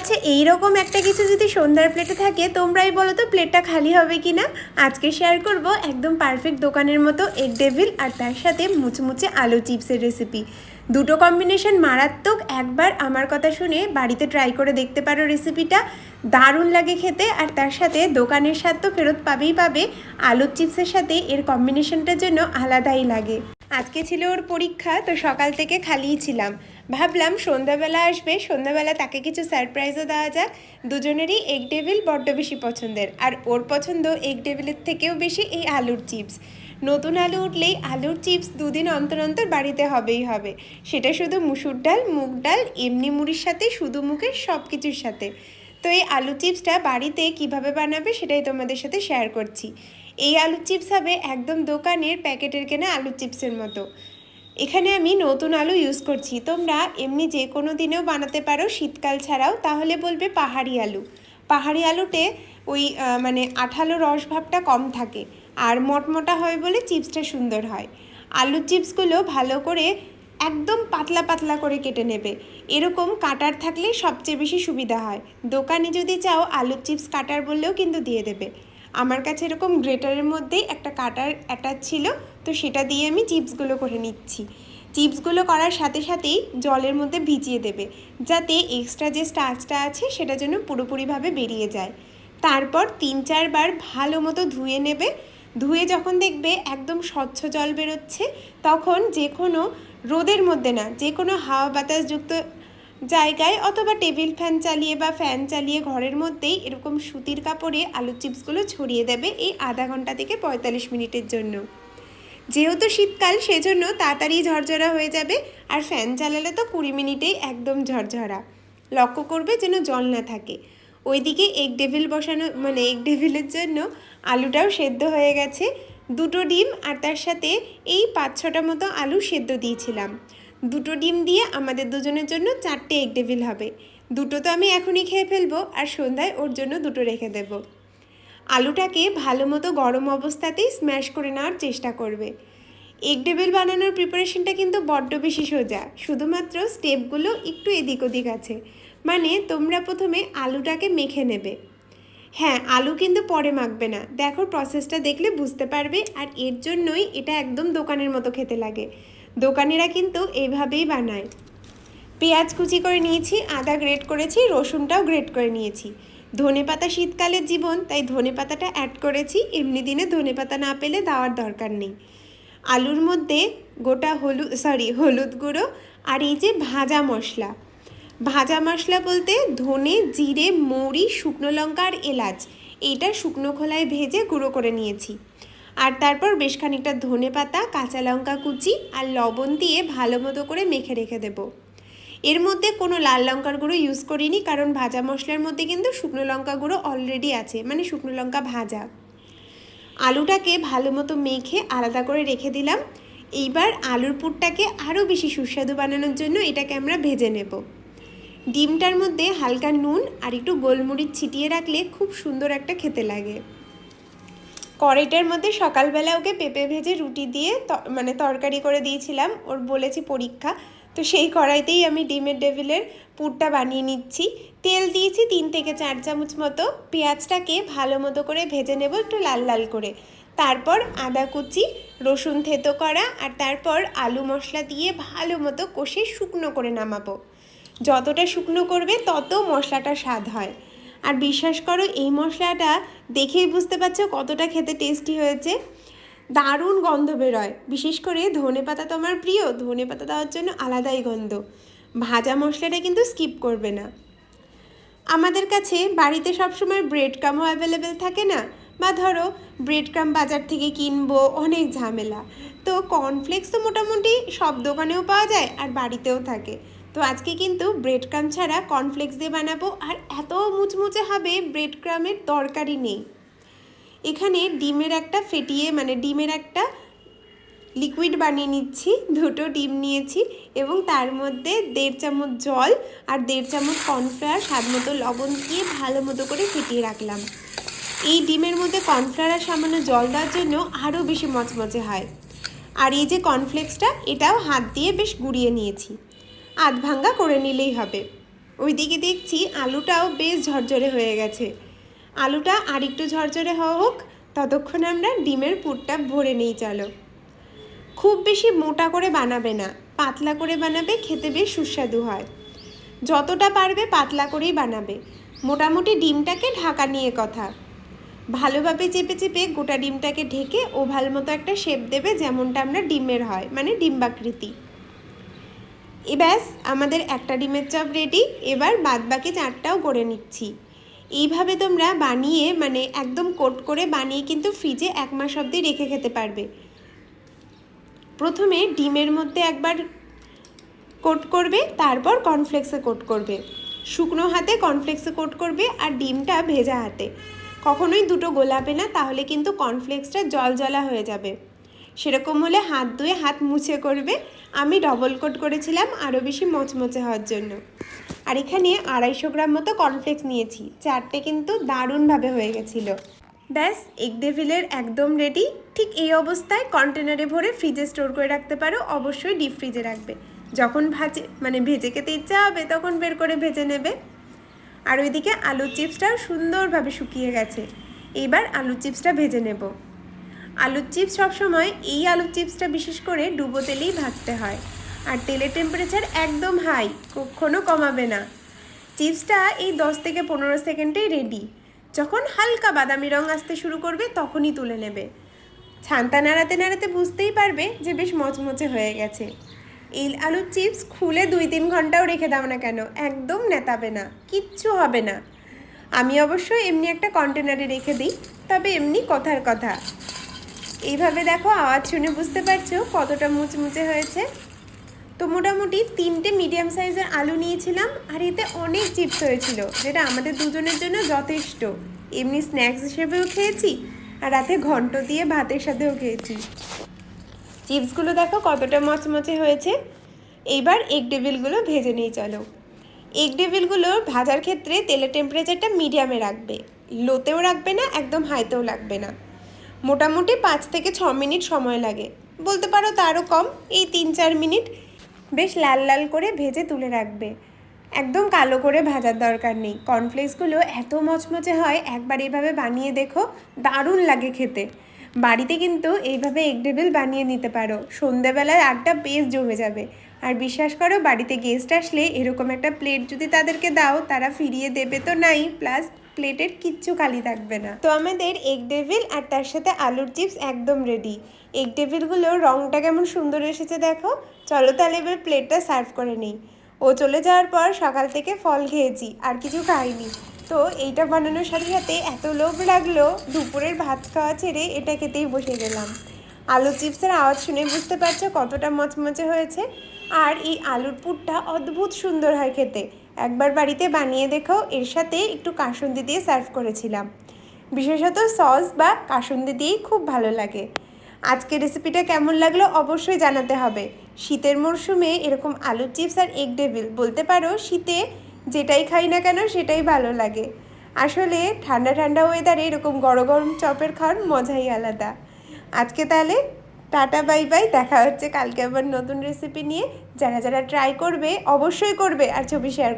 কাছে এই রকম একটা কিছু যদি সন্ধ্যার প্লেটে থাকে, তোমরাই বলো তো প্লেটটা খালি হবে কি না আজকে শেয়ার করব একদম পারফেক্ট দোকানের মতো এগ ডেভিল আর তার সাথে মুচমুচে আলু চিপসের রেসিপি দুটো কম্বিনেশন মারাত্মক। একবার আমার কথা শুনে বাড়িতে ট্রাই করে দেখতে পারো রেসিপিটা দারুণ লাগে খেতে আর তার সাথে দোকানের স্বাদ তো ফেরত পাবেই পাবে। আলুর চিপসের সাথে এর কম্বিনেশনটার জন্য আলাদাই লাগে। আজকে ছিল ওর পরীক্ষা, তো সকাল থেকে খালিই ছিলাম। ভাবলাম সন্ধ্যাবেলা আসবে, সন্ধ্যাবেলা তাকে কিছু সারপ্রাইজও দেওয়া যাক। দুজনেরই এগ ডেভিল বড্ড বেশি পছন্দের। আর ওর পছন্দ এগ ডেভিলের থেকেও বেশি এই আলুর চিপস নতুন আলু উঠলেই আলুর চিপস দুদিন অন্তর অন্তর বাড়িতে হবেই হবে। সেটা শুধু মুসুর ডাল, মুগ ডাল, এমনি মুড়ির সাথে, শুধু মুখের সব কিছুর সাথে। তো এই আলু চিপসটা বাড়িতে কীভাবে বানাবে সেটাই তোমাদের সাথে শেয়ার করছি। এই আলু চিপস হবে একদম দোকানের প্যাকেটের কেনা আলু চিপসের মতো। এখানে আমি নতুন আলু ইউজ করছি। তোমরা এমনি যে কোনো দিনেও বানাতে পারো, শীতকাল ছাড়াও। তাহলে বলবে পাহাড়ি আলু। পাহাড়ি আলুতে ওই মানে আঠালো রস ভাবটা কম থাকে। আর মটমোটা হয় বলে চিপসটা সুন্দর হয়। আলুর চিপসগুলো ভালো করে একদম পাতলা পাতলা করে কেটে নেবে। এরকম কাটার থাকলে সবচেয়ে বেশি সুবিধা হয়। দোকানে যদি চাও আলুর চিপস কাটার বললেও কিন্তু দিয়ে দেবে। আমার কাছে এরকম গ্রেটারের মধ্যেই একটা কাটার অ্যাটাচ ছিল, তো সেটা দিয়ে আমি চিপসগুলো করে নিচ্ছি। চিপসগুলো করার সাথে সাথেই জলের মধ্যে ভিজিয়ে দেবে, যাতে এক্সট্রা যে স্টার্চটা আছে সেটা যেন পুরোপুরিভাবে বেরিয়ে যায়। তারপর তিন চারবার ভালো মতো ধুয়ে নেবে। ধুয়ে যখন দেখবে একদম স্বচ্ছ জল বেরোচ্ছে, তখন যে কোনো রোদের মধ্যে না, যে কোনো হাওয়া বাতাসযুক্ত জায়গায় অথবা টেবিল ফ্যান চালিয়ে বা ফ্যান চালিয়ে ঘরের মধ্যেই এরকম সুতির কাপড়ে আলুর চিপসগুলো ছড়িয়ে দেবে এই আধা ঘণ্টা থেকে পঁয়তাল্লিশ মিনিটের জন্য। যেহেতু শীতকাল, সেজন্য তাড়াতাড়ি ঝরঝরা হয়ে যাবে আর ফ্যান চালালে তো কুড়ি মিনিটেই একদম ঝরঝরা। লক্ষ্য করবে যেন জল না থাকে। ওইদিকে এগ ডেভিল বসানো মানে এগ ডেভিলের জন্য আলুটাও সেদ্ধ হয়ে গেছে। দুটো ডিম আর তার সাথে এই পাঁচ ছটা মতো আলু সেদ্ধ দিয়েছিলাম। দুটো ডিম দিয়ে আমাদের দুজনের জন্য চারটে এগ ডেভিল হবে। দুটো তো আমি এখনই খেয়ে ফেলব আর সন্ধ্যায় ওর জন্য দুটো রেখে দেবো। আলুটাকে ভালো মতো গরম অবস্থাতেই স্ম্যাশ করে নেওয়ার চেষ্টা করবে। এগ ডেবিল বানানোর প্রিপারেশনটা কিন্তু বড্ড বেশি সোজা। শুধুমাত্র স্টেপগুলো একটু এদিক ওদিক আছে। মানে তোমরা প্রথমে আলুটাকে মেখে নেবে। হ্যাঁ আলু কিন্তু পরে মাখবে না। দেখো প্রসেসটা দেখলে বুঝতে পারবে আর এর জন্যই এটা একদম দোকানের মতো খেতে লাগে। দোকানিরা কিন্তু এইভাবেই বানায়। পেঁয়াজ কুচি করে নিয়েছি, আদা গ্রেট করেছি, রসুনটাও গ্রেট করে নিয়েছি। ধনে পাতা শীতকালের জীবন, তাই ধনে পাতাটা অ্যাড করেছি। এমনি দিনে ধনে পাতা না পেলে দেওয়ার দরকার নেই। আলুর মধ্যে গোটা হলুদ সরি হলুদ গুঁড়ো আর এই যে ভাজা মশলা। ভাজা মশলা বলতে ধনে, জিরে, মৌরি, শুকনো লঙ্কা আর এলাচ। এইটা শুকনো খোলায় ভেজে গুঁড়ো করে নিয়েছি। আর তারপর বেশ খানিকটা ধনে পাতা, কাঁচা লঙ্কা কুচি আর লবণ দিয়ে ভালো মতো করে মেখে রেখে দেবো। এর মধ্যে কোনো লাল লঙ্কার গুঁড়ো ইউজ করিনি কারণ ভাজা মশলার মধ্যে কিন্তু শুকনো লঙ্কা গুঁড়ো অলরেডি আছে মানে শুকনো লঙ্কা ভাজা। আলুটাকে ভালো মতো মেখে আলাদা করে রেখে দিলাম। এইবার আলুর পুরটাকে আরও বেশি সুস্বাদু বানানোর জন্য এটাকে আমরা ভেজে নেব। ডিমটার মধ্যে হালকা নুন আর একটু গোলমরিচ ছিটিয়ে রাখলে খুব সুন্দর একটা খেতে লাগে। কড়াইটার মধ্যে সকালবেলা ওকে পেঁপে ভেজে রুটি দিয়ে মানে তরকারি করে দিয়েছিলাম, ওর বলেছি পরীক্ষা। তো সেই কড়াইতেই আমি ডিমের ডেভিলের পুরটা বানিয়ে নিচ্ছি। তেল দিয়েছি তিন থেকে চার চামচ মতো। পেঁয়াজটাকে ভালো মতো করে ভেজে নেব একটু লাল লাল করে। তারপর আদা কুচি, রসুন থেতো করা আর তারপর আলু মশলা দিয়ে ভালো মতো কষে শুকনো করে নামাবো। যতটা শুকনো করবে, তত মশলাটা স্বাদ হয়। আর বিশ্বাস করো, এই মশলাটা দেখেই বুঝতে পারছ কতটা খেতে টেস্টি হয়েছে। দারুণ গন্ধ বেরোয়। বিশেষ করে ধনে পাতা তো আমার প্রিয়, ধনে পাতা দেওয়ার জন্য আলাদাই গন্ধ। ভাজা মশলাটা কিন্তু স্কিপ করবে না। আমাদের কাছে বাড়িতে সবসময় ব্রেড ক্রামও অ্যাভেলেবেল থাকে না? বা ধরো ব্রেড ক্রাম বাজার থেকে কিনবো, অনেক ঝামেলা। তো কর্নফ্লেক্স তো মোটামুটি সব দোকানেও পাওয়া যায় আর বাড়িতেও থাকে। তো আজকে কিন্তু ব্রেড ক্রাম ছাড়া কর্নফ্লেক্স দিয়ে বানাবো, আর এত মুচমুচে হবে ব্রেড ক্রামের দরকারই নেই। এখানে ডিমের একটা ফেটিয়ে মানে ডিমের একটা লিকুইড বানিয়ে নিচ্ছি, দুটো ডিম নিয়েছি, এবং তার মধ্যে দেড় চামচ জল আর দেড় চামচ কর্নফ্লাওয়ার স্বাদ মতো লবণ দিয়ে ভালো মতো করে ফেটিয়ে রাখলাম। এই ডিমের মধ্যে কর্নফ্লাওয়ার আর সামান্য জল দেওয়ার জন্য আরও বেশি মচমচে হয়। আর এই যে কর্নফ্লেক্সটা এটাও হাত দিয়ে বেশ গুঁড়িয়ে নিয়েছি। আধ ভাঙ্গা করে নিলেই হবে। ওইদিকে দেখছি আলুটাও বেশ ঝরঝরে হয়ে গেছে। আলুটা আর একটু ঝরঝরে হওয়া হোক, ততক্ষণ আমরা ডিমের পুরটা ভরে নেই, চলো। খুব বেশি মোটা করে বানাবে না, পাতলা করে বানাবে, খেতে বেশ সুস্বাদু হয়। যতটা পারবে পাতলা করেই বানাবে। মোটামুটি ডিমটাকে ঢাকা নিয়ে কথা। ভালোভাবে চেপে চেপে গোটা ডিমটাকে ঢেকে ওভাল মতো একটা শেপ দেবে, যেমনটা আমরা ডিমের হয় মানে ডিম্বাকৃতি। এ ব্যাস, আমাদের একটা ডিমের চপ রেডি এবার বাদ বাকি চারটাও করে নিচ্ছি। এইভাবে তোমরা বানিয়ে মানে একদম কোট করে বানিয়ে কিন্তু ফ্রিজে এক মাস অবধি রেখে খেতে পারবে। প্রথমে ডিমের মধ্যে একবার কোট করবে, তারপর কর্নফ্লেক্সে কোট করবে। শুকনো হাতে কর্নফ্লেক্সে কোট করবে আর ডিমটা ভেজা হাতে। কখনোই দুটো গোলাপে না, তাহলে কিন্তু কর্নফ্লেক্সটা জল জলা হয়ে যাবে। সেরকম হলে হাত ধুয়ে হাত মুছে করবে। আমি ডবল কোট করেছিলাম আরও বেশি মচমচে হওয়ার জন্য। আর এখানে আড়াইশো গ্রাম মতো কর্নফ্লেক্স নিয়েছি, চারটে কিন্তু দারুণভাবে হয়ে গেছিল। ব্যাস এগ ডেভিলের একদম রেডি ঠিক এই অবস্থায় কন্টেনারে ভরে ফ্রিজে স্টোর করে রাখতে পারো, অবশ্যই ডিপ ফ্রিজে রাখবে। যখন ভাজে মানে ভেজে খেতে ইচ্ছা হবে, তখন বের করে ভেজে নেবে। আর ওইদিকে আলুর চিপসটাও সুন্দরভাবে শুকিয়ে গেছে। এবার আলুর চিপসটা ভেজে নেব। আলুর চিপস সবসময় এই আলুর চিপসটা বিশেষ করে ডুবো তেলেই ভাজতে হয়। আর তেলের টেম্পারেচার একদম হাই কখনো কমাবে না। চিপসটা এই দশ থেকে পনেরো সেকেন্ডেই রেডি যখন হালকা বাদামি রং আসতে শুরু করবে, তখনই তুলে নেবে। ছান্তা নাড়াতে নাড়াতে বুঝতেই পারবে যে বেশ মচমচে হয়ে গেছে। এই আলুর চিপস খুলে দুই তিন ঘন্টাও রেখে দাও না কেন, একদম নেতাবে না, কিচ্ছু হবে না। আমি অবশ্য এমনি একটা কন্টেনারে রেখে দিই, তবে এমনি কথার কথা। এইভাবে দেখো আওয়াজ শুনে বুঝতে পারছ কতটা মুচমুচে হয়েছে। তো মোটামুটি তিনটে মিডিয়াম সাইজের আলু নিয়েছিলাম, আর এতে অনেক চিপস হয়েছিল, যেটা আমাদের দুজনের জন্য যথেষ্ট। এমনি স্ন্যাক্স হিসেবেও খেয়েছি, আর রাতে ঘন্ট দিয়ে ভাতের সাথেও খেয়েছি। চিপসগুলো দেখো কতটা মচমচে হয়েছে। এইবার এগ ডেভিলগুলো ভেজে নিয়ে চলো। এগ ডেভিলগুলো ভাজার ক্ষেত্রে তেলের টেম্পারেচারটা মিডিয়ামে রাখবে। লোতেও রাখবে না, একদম হাইতেও লাগবে না। মোটামুটি পাঁচ থেকে ছ মিনিট সময় লাগে। বলতে পারো তারও কম, এই তিন চার মিনিট বেশ লাল লাল করে ভেজে তুলে রাখবে। একদম কালো করে ভাজার দরকার নেই। কর্নফ্লেক্সগুলো এত মচমচে হয়, একবার এভাবে বানিয়ে দেখো, দারুণ লাগে খেতে। বাড়িতে কিন্তু এইভাবে এগ ডেভিল বানিয়ে নিতে পারো। সন্ধেবেলায় আটটা বেশ জমে যাবে। আর বিশ্বাস করো, বাড়িতে গেস্ট আসলে এরকম একটা প্লেট যদি তাদেরকে দাও, তারা ফিরিয়ে দেবে তো নাই প্লাস প্লেটের কিচ্ছু খালি থাকবে না। তো আমাদের এগ ডেভিল আর তার সাথে আলুর চিপস একদম রেডি এগ ডেভিলগুলোর রঙটা কেমন সুন্দর এসেছে দেখো। চলো তাহলে এবার প্লেটটা সার্ভ করে নিই। ও চলে যাওয়ার পর সকাল থেকে ফল খেয়েছি, আর কিছু খাইনি। তো এইটা বানানোর সাথে সাথে এত লোভ লাগল, দুপুরের ভাত খাওয়া ছেড়ে এটা খেতেই বসে গেলাম। আলু চিপসের আওয়াজ শুনে বুঝতে পারছ কতটা মচমচে হয়েছে? আর এই আলুর পুরটা অদ্ভুত সুন্দর হয় খেতে। একবার বাড়িতে বানিয়ে দেখো, এর সাথে একটু কাসুন্দি দিয়ে সার্ভ করেছিলাম। বিশেষত সস বা কাসুন্দি দিয়েই খুব ভালো লাগে। আজকে রেসিপিটা কেমন লাগল অবশ্যই জানাতে হবে। শীতের মরশুমে এরকম আলুর চিপস আর এগ ডেভিল, বলতে পারো শীতে যেটাই খাই না কেন সেটাই ভালো লাগে। আসলে ঠান্ডা ঠান্ডা ওয়েদারে এরকম গরম গরম চপের খাওয়ার মজাই আলাদা। আজকে তাহলে টাটা, বাই বাই, দেখা হচ্ছে কালকে আবার নতুন রেসিপি নিয়ে। যারা যারা ট্রাই করবে, অবশ্যই করবে, আর ছবি শেয়ার